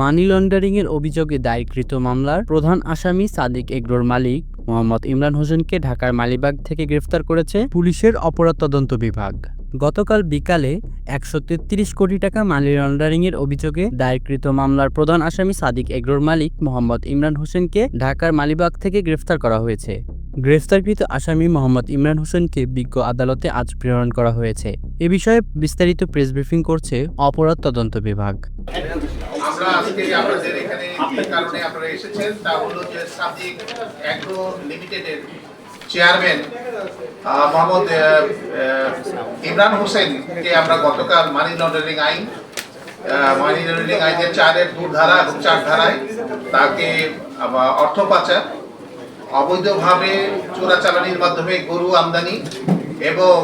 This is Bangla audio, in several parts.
মানি লন্ডারিংয়ের অভিযোগে দায়েরকৃত মামলার প্রধান আসামি সাদিক এগ্রোর মালিক মোহাম্মদ ইমরান হোসেনকে ঢাকার মালিবাগ থেকে গ্রেফতার করেছে পুলিশের অপরাধ তদন্ত বিভাগ। গতকাল বিকালে একশো তেত্রিশ কোটি টাকা মানি লন্ডারিংয়ের অভিযোগে দায়েরকৃত মামলার প্রধান আসামি সাদিক এগ্রোর মালিক মোহাম্মদ ইমরান হোসেনকে ঢাকার মালিবাগ থেকে গ্রেফতার করা হয়েছে। গ্রেফতারকৃত আসামি মোহাম্মদ ইমরান হোসেনকে বিজ্ঞ আদালতে আজ প্রেরণ করা হয়েছে। এ বিষয়ে বিস্তারিত প্রেস ব্রিফিং করছে অপরাধ তদন্ত বিভাগ। আমরা আজকে আপনাদের এখানে যে কারণে আপনারা এসেছেন, তা হলো যে সাদিক অ্যাগ্রো লিমিটেডের চেয়ারম্যান মোহাম্মদ ইমরান হোসেনকে আমরা গতকাল মানি লন্ডারিং আইন মানি লন্ডারিং আইনের চারের ধারা এবং চার ধারায় তাকে অর্থ পাচার, অবৈধভাবে চোরাচালানির মাধ্যমে গরু আমদানি এবং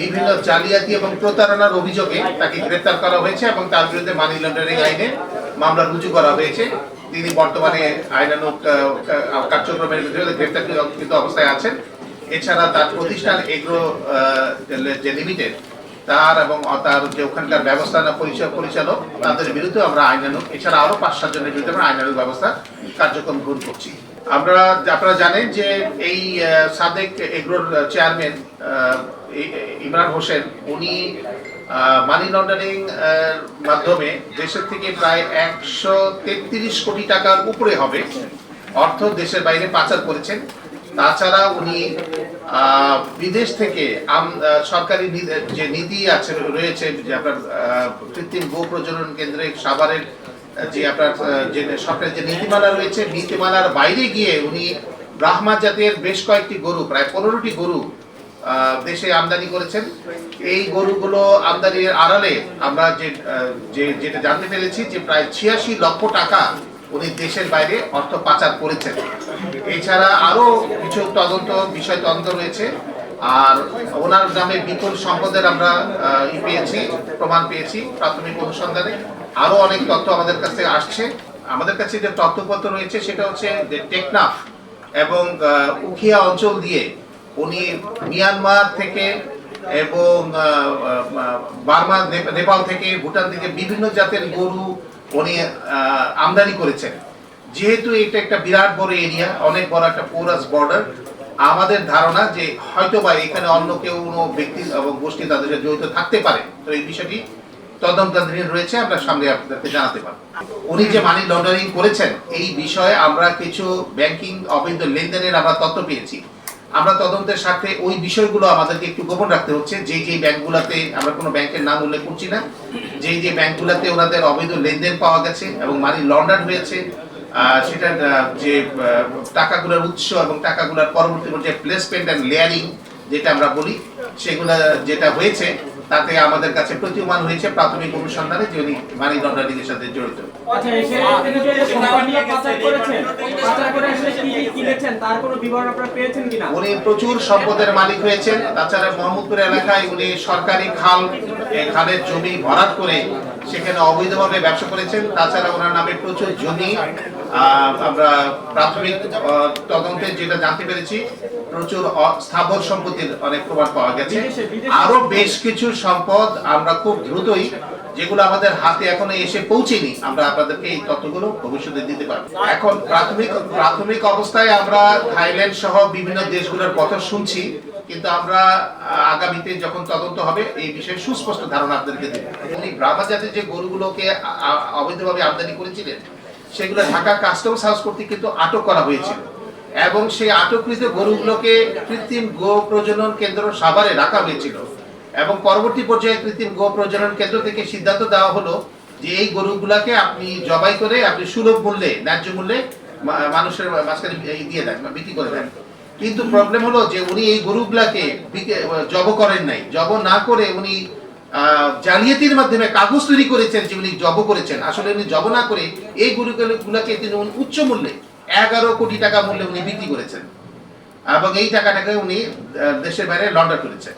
বিভিন্ন জালিয়াতি এবং প্রতারণার অভিযোগে তাকে গ্রেপ্তার করা হয়েছে এবং তার বিরুদ্ধে মানি লন্ডারিং আইনে মামলা রুজু করা হয়েছে। তিনি বর্তমানে আইনানুক কার্যক্রমের ভিতরে গ্রেপ্তারকৃত অবস্থায় আছেন। এছাড়া তার প্রতিষ্ঠান এগ্রো যে লিমিটেড, তার এবং তার যে ওখানকার ব্যবস্থাপনা পরিচালক, তাদের বিরুদ্ধে আমরা আইনানুক এছাড়া আরও পাঁচ সাত জনের বিরুদ্ধে আমরা আইনানুক ব্যবস্থা কার্যক্রম গ্রহণ করছি। আমরা, আপনারা জানেন যে এই সাদেক এগ্রোর চেয়ারম্যান ইমরান হোসেন, উনি মানি লন্ডারিং মাধ্যমে দেশের থেকে প্রায় একশো তেত্রিশ কোটি টাকার উপরে হবে। অর্থ দেশের বাইরে পাচার করেছেন। তাছাড়া উনি বিদেশ থেকে সরকারি যে নীতি আছে, রয়েছে যে আপনার কৃত্রিম গো প্রজনন কেন্দ্রে সাভারের যে আপনার যে সরকারের যে নীতিমালা রয়েছে, নীতিমালার বাইরে গিয়ে উনি ব্রাহ্মা জাতের বেশ কয়েকটি গরু, প্রায় পনেরোটি গরু দেশে আমদানি করেছেন। এই গরুগুলো আমদানির আড়ালে আমরা যে যেটা জানতে পেরেছি যে প্রায় ছিয়াশি লক্ষ টাকা উনি দেশের বাইরে অর্থ পাচার করেছেন। এছাড়া আরও কিছু তদন্ত, বিষয় তদন্ত রয়েছে। আর ওনার নামে বিপুল সম্পদের আমরা ই পেয়েছি, প্রমাণ পেয়েছি প্রাথমিক অনুসন্ধানে। আরও অনেক তথ্য আমাদের কাছে আসছে। আমাদের কাছে যে তথ্যপত্র রয়েছে সেটা হচ্ছে যে টেকনাফ এবং উখিয়া অঞ্চল দিয়ে উনি মিয়ানমার থেকে এবং বার্মা নেপাল থেকে ভুটান থেকে বিভিন্ন জাতের গরু উনি আমদানি করেছেন। যেহেতু এটা একটা বিরাট বড় এরিয়া, অনেক বড় একটা পোরাস বর্ডার, আমাদের ধারণা যে হয়তোবা এখানে অন্য কেউ কোনো ব্যক্তি এবং গোষ্ঠী তাদের সাথে জড়িত থাকতে পারে। তো এই বিষয়টি তদন্তাধীন রয়েছে, আমরা সামনে আপনাদেরকে জানাতে পারব। উনি যে মানি লন্ডারিং করেছেন, এই বিষয়ে আমরা কিছু ব্যাংকিং অবৈধ লেনদেনের আমরা তথ্য পেয়েছি। আমরা তদন্তের সাথে ওই বিষয়গুলো আমাদেরকে একটু গোপন রাখতে হচ্ছে। যে যে ব্যাংকগুলোতে আমরা কোনো ব্যাংকের নাম উল্লেখ করছি না যে যে ব্যাংকগুলোতে ওনাদের অবৈধ লেনদেন পাওয়া গেছে এবং মানি লন্ডার হয়েছে সেটার যে টাকাগুলোর উৎস এবং টাকাগুলোর পরবর্তী পর্যায়ে প্লেসমেন্ট অ্যান্ড লেয়ারিং যেটা আমরা বলি, সেগুলা যেটা হয়েছে, তাতে আমাদের কাছে প্রতীয়মান হয়েছে প্রাথমিক অনুসন্ধানে যে উনি মানি লন্ডারিং এর সাথে জড়িত। উনি প্রচুর সম্পদের মালিক হয়েছেন। তাছাড়া মোহাম্মদপুর এলাকায় উনি সরকারি খাল খালের জমি ভরাট করে সেখানে অবৈধভাবে ব্যবসা করেছেন। তাছাড়া ওনার নামে প্রচুর জমি আমরা প্রাথমিক তদন্তে যেটা জানতে পেরেছি প্রচুর স্থাবর সম্পত্তির অনেক প্রমাণ পাওয়া গেছে। আরও বেশ কিছু সম্পদ আমরা খুব দ্রুতই যেগুলো আমাদের হাতে এখনও এসে পৌঁছেনি, আমরা আপনাদেরকে এই তথ্যগুলো ভবিষ্যতে দিতে পারব। এখন প্রাথমিক প্রাথমিক অবস্থায় আমরা থাইল্যান্ড সহ বিভিন্ন দেশগুলোর কথা শুনছি, কিন্তু আমরা আগামীতে যখন তদন্ত হবে, এই বিষয়ে সুস্পষ্ট ধারণা আপনাদেরকে দেব। উনি ব্রাহ্মা জাতের যে গরুগুলোকে অবৈধভাবে আমদানি করেছিলেন, সেগুলো ঢাকা কাস্টমস হাউস কর্তৃক কিন্তু আটক করা হয়েছিল। এবং সেই আটককৃত গরুগুলোকে কৃত্রিম গো প্রজনন কেন্দ্র সাভারে রাখা হয়েছিল। এবং পরবর্তী পর্যায়ে কৃত্রিম গো প্রজনন কেন্দ্র থেকে সিদ্ধান্ত দেওয়া হলো যে এই গরুগুলাকে আপনি জবাই করে আপনি সুলভ মূল্যে ন্যায্য মূল্যে মানুষের মাঝখানে দিয়ে দেন বা বিক্রি করে দেন। কিন্তু প্রবলেম হলো যে উনি এই গরুগুলাকে জব করেন নাই। জব না করে উনি আহ, জালিয়াতির মাধ্যমে কাগজ তৈরি করেছেন যে উনি জব করেছেন। আসলে উনি জব না করে এই গরুগুলোকে তিনি উচ্চ মূল্যে এগারো কোটি টাকা মূল্যে উনি বিক্রি করেছেন। এবং এই টাকাটাকে উনি দেশের বাইরে লন্ডার করেছেন।